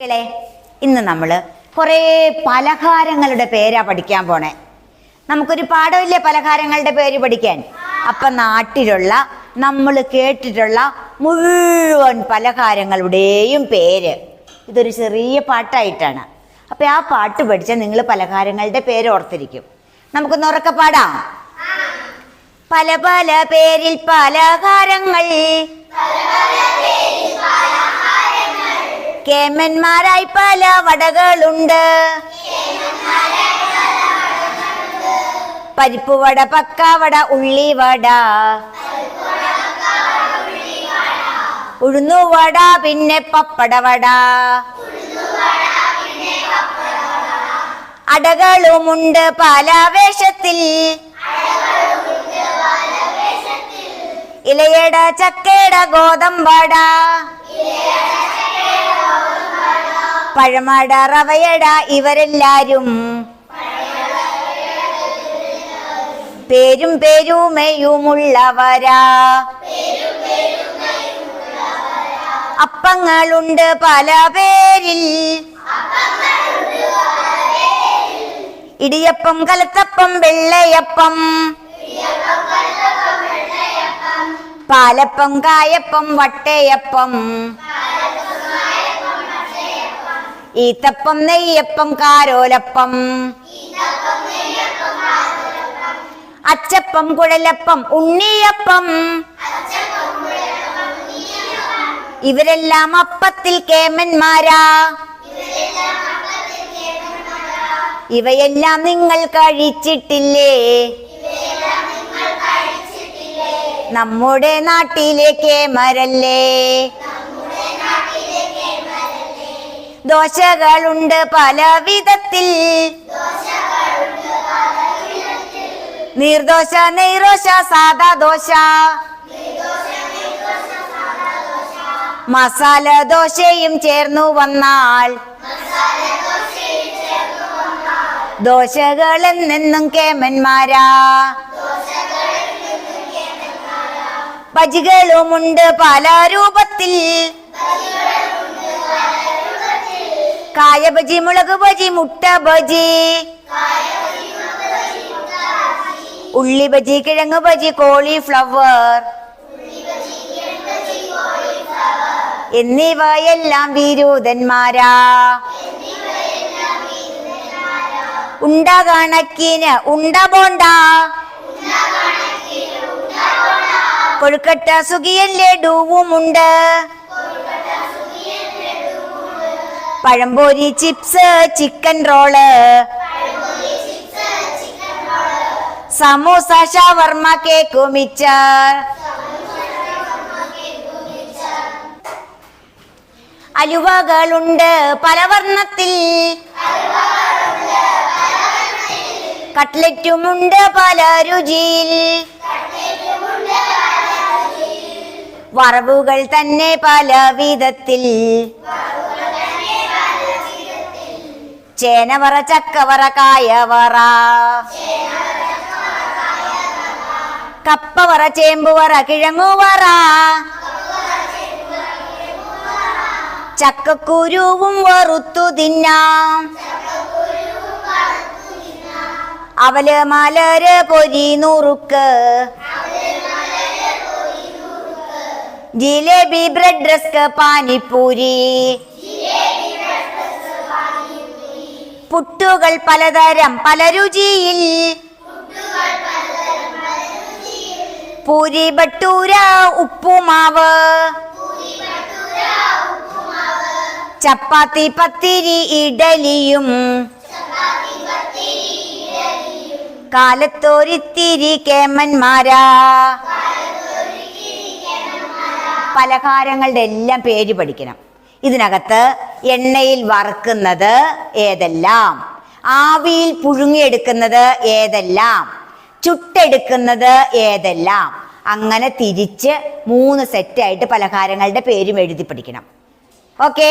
കുട്ടികളെ ഇന്ന് നമ്മൾ കുറേ പലഹാരങ്ങളുടെ പേരാ പഠിക്കാൻ പോണേ. നമുക്കൊരു പാഠമില്ലേ പലഹാരങ്ങളുടെ പേര് പഠിക്കാൻ? അപ്പം നാട്ടിലുള്ള നമ്മൾ കേട്ടിട്ടുള്ള മുഴുവൻ പലഹാരങ്ങളുടെയും പേര്. ഇതൊരു ചെറിയ പാട്ടായിട്ടാണ്. അപ്പം ആ പാട്ട് പഠിച്ചാൽ നിങ്ങൾ പലഹാരങ്ങളുടെ പേര് ഓർത്തിരിക്കും. നമുക്കൊന്ന് ഉറക്കെ പാടാം. പല പല പേരിൽ പലഹാരങ്ങൾ. കേമന്മാരായി പല വടകളുണ്ട്. പരിപ്പ് വട പക്ക വട ഉള്ളി വട. ഉഴുന്നു വട പിന്നെ പപ്പട വട. അടകളുമുണ്ട് പല വേഷത്തിൽ ഇലയട ചക്കയുടെ ഗോതമ്പട. പഴമട റവയട ഇവരെല്ലാരും. പേരും പേരുമയുമുള്ളവരാ. അപ്പങ്ങളുണ്ട് പല പേരിൽ. ഇടിയപ്പം കലത്തപ്പം വെള്ളയപ്പം. പാലപ്പം കായപ്പം വട്ടയപ്പം. ഈത്തപ്പം നെയ്യപ്പം കാരോലപ്പം. അച്ചപ്പം കുഴലപ്പം ഉണ്ണിയപ്പം. ഇവരെല്ലാം അപ്പത്തിൽ കേമന്മാരാ. ഇവയെല്ലാം നിങ്ങൾ കഴിച്ചിട്ടില്ലേ? നമ്മുടെ നാട്ടിലെ കേമരല്ലേ? ദോശകളുണ്ട് പല വിധത്തിൽ നീർദോശ നെയ്റോശ സാദാ ദോശ. മസാല ദോശയും ചേർന്നു വന്നാൽ. ദോശകൾ എന്നെന്നും കേമന്മാരാ. ബജികളുമുണ്ട് പല രൂപത്തിൽ. കായ ബജി മുളക് ബജി മുട്ട ബജി ഉള്ളി ബജി കിഴങ്ങ് ബജി കോളിഫ്ലവർ. എന്നിവയെല്ലാം വിരൂതന്മാരാ ഉണ്ട കണക്കിന് ഉണ്ട പോണ്ട കൊഴുക്കട്ട സുഖിയൻ ലഡുവുമുണ്ട്. പഴംപൊരി chips chicken roll. Samosa shawarma cake മിച്ചർ അലുവകളുണ്ട് പല വർണത്തിൽ കട്ട്ലറ്റുമുണ്ട് പല രുചിയിൽ. വറവുകൾ തന്നെ പല വിധത്തിൽ. ചേനവറ ചക്കവറ കായവറ. കപ്പവറ ചേമ്പുവറ കിഴങ്ങുവറ. ചക്കക്കുരുവും വറുത്തു തിന്നാം. അവൽ മലര് പൊരി നുറുക്ക്. Jalebi bread rusk panipuri. പുട്ടുകൾ പലതരം പല രുചിയിൽ. പൂരി ബട്ടൂര ഉപ്പുമാവ്. ചപ്പാത്തി പത്തിരി ഇഡലിയും. കാലത്തോരിത്തിരി കേമന്മാരാ. പലഹാരങ്ങളുടെ എല്ലാം പേര് പഠിക്കണം. ഇതിനകത്ത് എണ്ണയിൽ വറുക്കുന്നത് ഏതെല്ലാം? ആവിയിൽ പുഴുങ്ങിയെടുക്കുന്നത് ഏതെല്ലാം? ചുട്ടെടുക്കുന്നത് ഏതെല്ലാം? അങ്ങനെ തിരിച്ച് മൂന്ന് സെറ്റായിട്ട് പലഹാരങ്ങളുടെ പേരും എഴുതി പഠിക്കണം ഓക്കേ